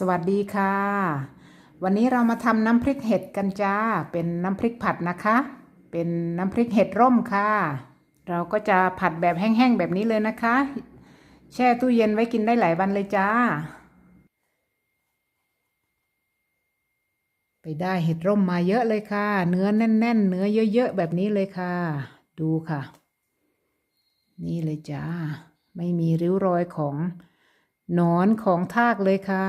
สวัสดีค่ะ วันนี้เรามาทำน้ำพริกเห็ดกันจ้า เป็นน้ำพริกผัดนะคะ เป็นน้ำพริกเห็ดร่มค่ะ เราก็จะผัดแบบแห้งๆแบบนี้เลยนะคะ แช่ตู้เย็นไว้กินได้หลายวันเลยจ้า ไปได้เห็ดร่มมาเยอะเลยค่ะ เนื้อแน่น ๆ เนื้อเยอะๆแบบนี้เลยค่ะ ดูค่ะ นี่เลยจ้า ไม่มีริ้วรอยของ นอนของทากเลยค่ะ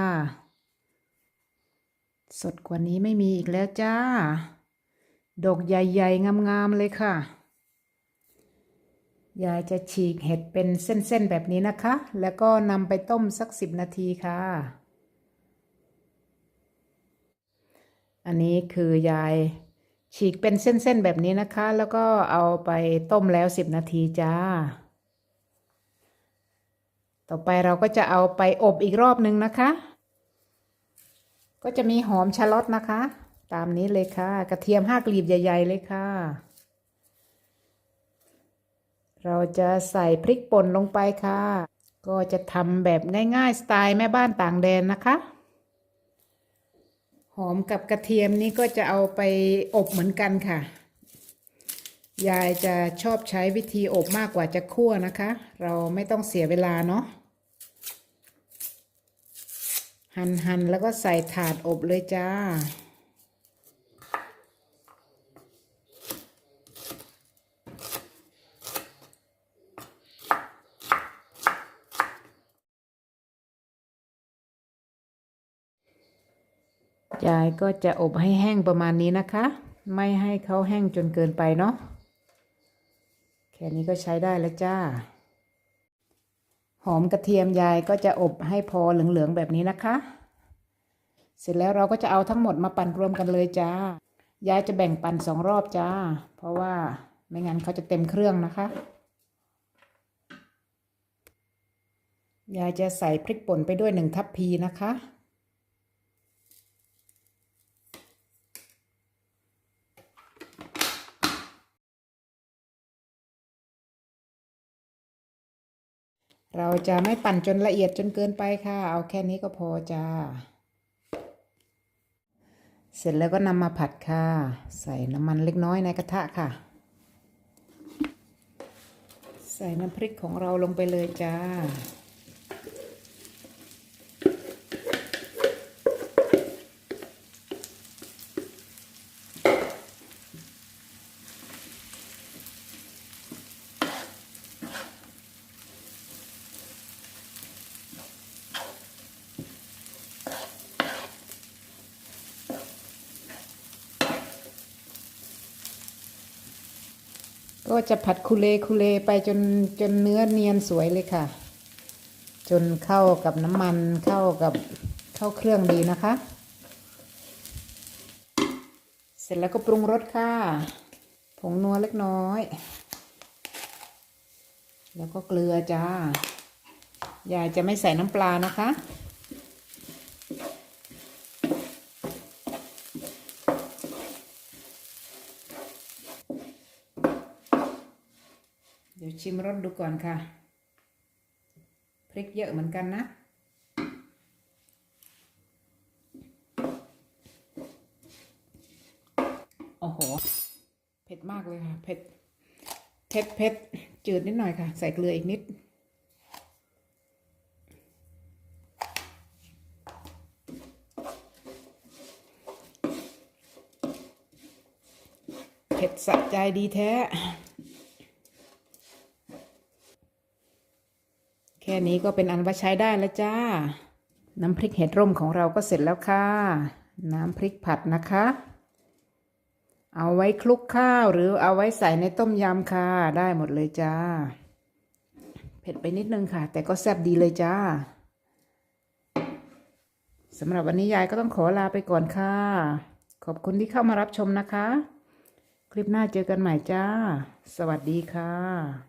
สดกว่านี้ไม่มีอีกแล้วจ้า ดอกใหญ่ๆ งามๆ เลยค่ะ ยายจะฉีกเห็ดเป็นเส้นๆ แบบนี้นะคะ แล้วก็นำไปต้มสักสิบนาทีค่ะ อันนี้คือยายฉีกเป็นเส้นๆ แบบนี้นะคะ แล้วก็เอาไปต้มแล้วสิบนาทีจ้า ต่อไปเราก็จะเอาไปอบอีกรอบนึงนะคะ ก็จะมีหอมชะลอตนะคะ ตามนี้เลยค่ะ กระเทียมห้ากลีบใหญ่ ๆ เลยค่ะ เราจะใส่พริกป่นลงไปค่ะ ก็จะทำแบบง่าย ๆ สไตล์แม่บ้านต่างแดนนะคะ หอมกับกระเทียมนี้ก็จะเอาไปอบเหมือนกันค่ะยายจะชอบใช้วิธีอบมากกว่าจะคั่วนะคะ เราไม่ต้องเสียเวลาเนาะ หั่นหั่นแล้วก็ใส่ถาดอบเลยจ้า ยายก็จะอบให้แห้งประมาณนี้นะคะ ไม่ให้เขาแห้งจนเกินไปเนาะ แค่นี้ก็ใช้ได้แล้วจ้า หอมกระเทียมยายก็จะอบให้พอเหลืองๆแบบนี้นะคะ เสร็จแล้วเราก็จะเอาทั้งหมดมาปั่นรวมกันเลยจ้ายายจะแบ่งปั่นสองรอบจ้า เพราะว่าไม่งั้นเขาจะเต็มเครื่องนะคะยายจะใส่พริกป่นไปด้วยหนึ่งทัพพีนะคะ เราจะไม่ปั่นจนละเอียดจนเกินไปค่ะ เอาแค่นี้ก็พอจ้า เสร็จแล้วก็นำมาผัดค่ะ ใส่น้ำมันเล็กน้อยในกระทะค่ะ ใส่น้ำพริกของเราลงไปเลยจ้า ก็จะผัดคุเลคุเลไปจนจนเนื้อเนียนสวยเลยค่ะ จนเข้ากับน้ำมันเข้ากับเข้าเครื่องดีนะคะ เสร็จแล้วก็ปรุงรสค่ะผงนัวเล็กน้อย แล้วก็เกลือจ้ายายจะไม่ใส่น้ำปลานะคะ ดี๋ยวชิมรสดูก่อนค่ะ พริกเยอะเหมือนกันนะ โอ้โห เผ็ดมากเลยค่ะ เผ็ด เผ็ดเผ็ดจืดนิดหน่อยค่ะ ใส่เกลืออีกนิดเผ็ดสะใจดีแท้ แค่ นี้ก็เป็นอันว่าใช้ได้แล้วจ้า น้ำพริกเห็ดร่มของเราก็เสร็จแล้วค่ะ น้ำพริกผัดนะคะ เอาไว้คลุกข้าวหรือเอาไว้ใส่ในต้มยำค่ะ ได้หมดเลยจ้า เผ็ดไปนิดนึงค่ะ แต่ก็แซ่บดีเลยจ้าสำหรับวันนี้ยายก็ต้องขอลาไปก่อนค่ะ ขอบคุณที่เข้ามารับชมนะคะ คลิปหน้าเจอกันใหม่จ้า สวัสดีค่ะ